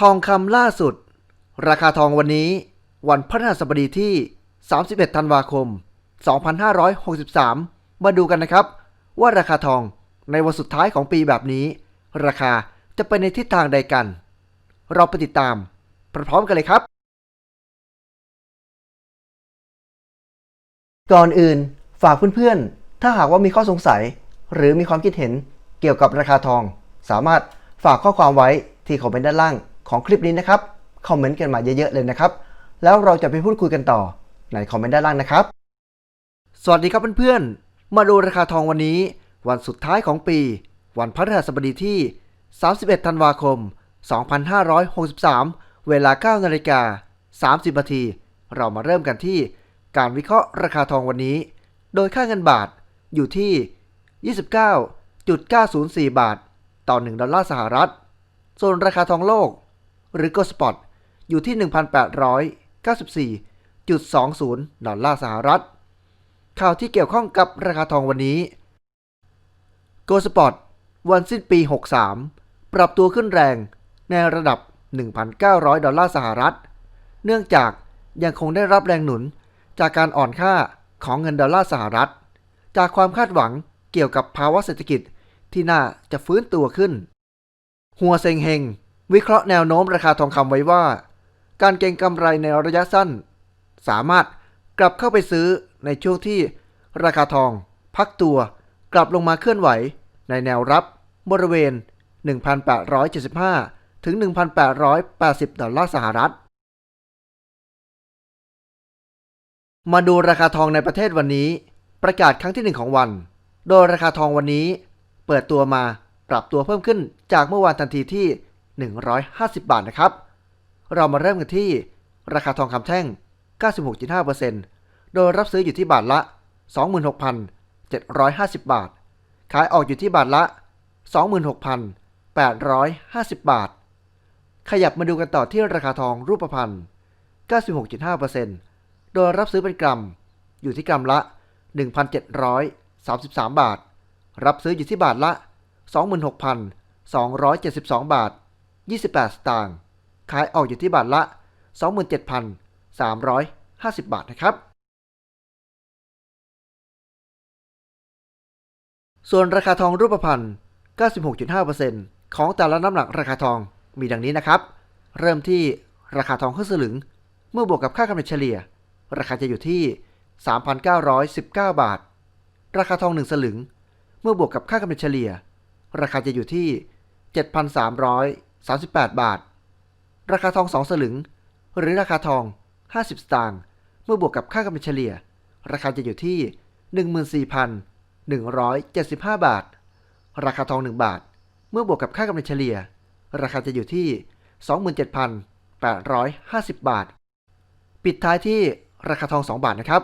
ทองคำล่าสุด ราคาทองวันนี้ วันพฤหัสบดีที่ 31 ธันวาคม 2563 มาดูกันนะครับ ว่าราคาทองในวันสุดท้ายของปีแบบนี้ ราคาจะไปในทิศทางใดกัน เราไปติดตามพร้อมกันเลยครับ ก่อนอื่นฝากเพื่อนๆ ถ้าหากว่ามีข้อสงสัย หรือมีความคิดเห็นเกี่ยวกับราคาทอง สามารถฝากข้อความไว้ที่คอมเมนต์ด้านล่าง ของคลิปนี้นะครับ คอมเมนต์กันมาเยอะ ๆ เลยนะครับ แล้วเราจะไปพูดคุยกันต่อในคอมเมนต์ด้านล่างนะครับ สวัสดีครับเพื่อนๆ มาดูราคาทองวันนี้ วันสุดท้ายของปี วันพฤหัสบดีที่ 31 ธันวาคม 2563 เวลา 9 นาฬิกา 30 นาที เรามาเริ่มกันที่การวิเคราะห์ราคาทองวันนี้ โดยค่าเงินบาทอยู่ที่ 29.904 บาท ต่อ 1 ดอลลาร์สหรัฐ ส่วนราคาทองโลก หรือ GoSpot อยู่ที่ 1,894.20 ดอลลาร์สหรัฐ ข่าวที่เกี่ยวข้องกับราคาทองวันนี้ GoSpot วันสิ้นปี 63 ปรับตัวขึ้นแรงในระดับ 1,900 ดอลลาร์สหรัฐ เนื่องจากยังคงได้รับแรงหนุนจากการอ่อนค่าของเงินดอลลาร์สหรัฐ จากความคาดหวังเกี่ยวกับภาวะเศรษฐกิจที่น่าจะฟื้นตัวขึ้น หัวเซงเฮง วิเคราะห์แนวโน้มราคาทองคำไว้ว่า การเก็งกำไรในระยะสั้น สามารถกลับเข้าไปซื้อในช่วงที่ราคาทอง พักตัวกลับลงมาเคลื่อนไหว ในแนวรับบริเวณ 1,875 ถึง 1,880 ดอลลาร์สหรัฐ มาดูราคาทองในประเทศวันนี้ ประกาศครั้งที่ 1 ของวัน โดยราคาทองวันนี้ เปิดตัวมาปรับตัวเพิ่มขึ้นจากเมื่อวานทันทีที่ 150 บาทนะครับ เรามาเริ่มกันที่ราคาทองคำแท่ง 96.5%โดยรับซื้ออยู่ที่บาทละ 26,750 บาท ขายออกอยู่ที่บาทละ 26,850 บาท ขยับมาดูกันต่อที่ราคาทองรูปพรรณ 96.5%โดยรับซื้อเป็นกรัม อยู่ที่กรัมละ 1,733 บาท รับซื้ออยู่ที่บาทละ 26,272 บาท 28 สตางค์ ขายออกอยู่ที่บาทละ 27,350 บาทนะครับ ส่วนราคาทองรูปพรรณ 96.5%ของแต่ละน้ำหนักราคาทองมีดังนี้นะครับ เริ่มที่ราคาทองครึ่งสลึง เมื่อบวกกับค่ากำเนิดเฉลี่ย ราคาจะอยู่ที่ 3,919 บาท ราคาทอง1สลึง เมื่อบวกกับค่ากำเนิดเฉลี่ย ราคาจะอยู่ที่ 7,338 บาท ราคาทอง 2 สลึง หรือราคาทอง 50 สตางค์ เมื่อบวกกับค่ากำเนิดเฉลี่ย ราคาจะอยู่ที่ 14,175 บาท ราคาทอง 1 บาท เมื่อบวกกับค่ากำเนิดเฉลี่ย ราคาจะอยู่ที่ 27,850 บาท ปิดท้ายที่ราคาทอง 2 บาทนะครับ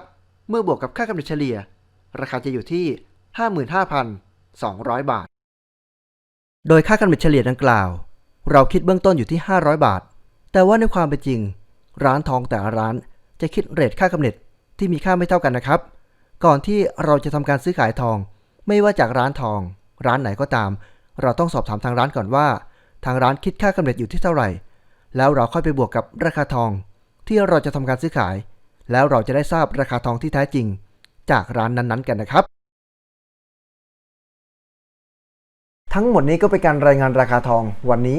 เมื่อบวกกับค่ากำเนิดเฉลี่ย ราคาจะอยู่ที่ 55,200 บาท โดยค่ากำเนิดเฉลี่ยดังกล่าว เราคิดเบื้องต้นอยู่ที่ 500 บาท แต่ว่าในความเป็นจริง ร้านทองแต่ละร้านจะคิดเรทค่ากำเนิดที่มีค่าไม่เท่ากันนะครับ ก่อนที่เราจะทำการซื้อขายทอง ไม่ว่าจากร้านทอง ร้านไหนก็ตาม เราต้องสอบถามทางร้านก่อนว่า ทางร้านคิดค่ากำเนิดอยู่ที่เท่าไหร่ แล้วเราค่อยไปบวกกับราคาทอง ที่เราจะทำการซื้อขาย แล้วเราจะได้ทราบราคาทองที่แท้จริง จากร้านนั้นๆ กันนะครับ ทั้งหมดนี้ก็เป็นการรายงานราคาทองวันนี้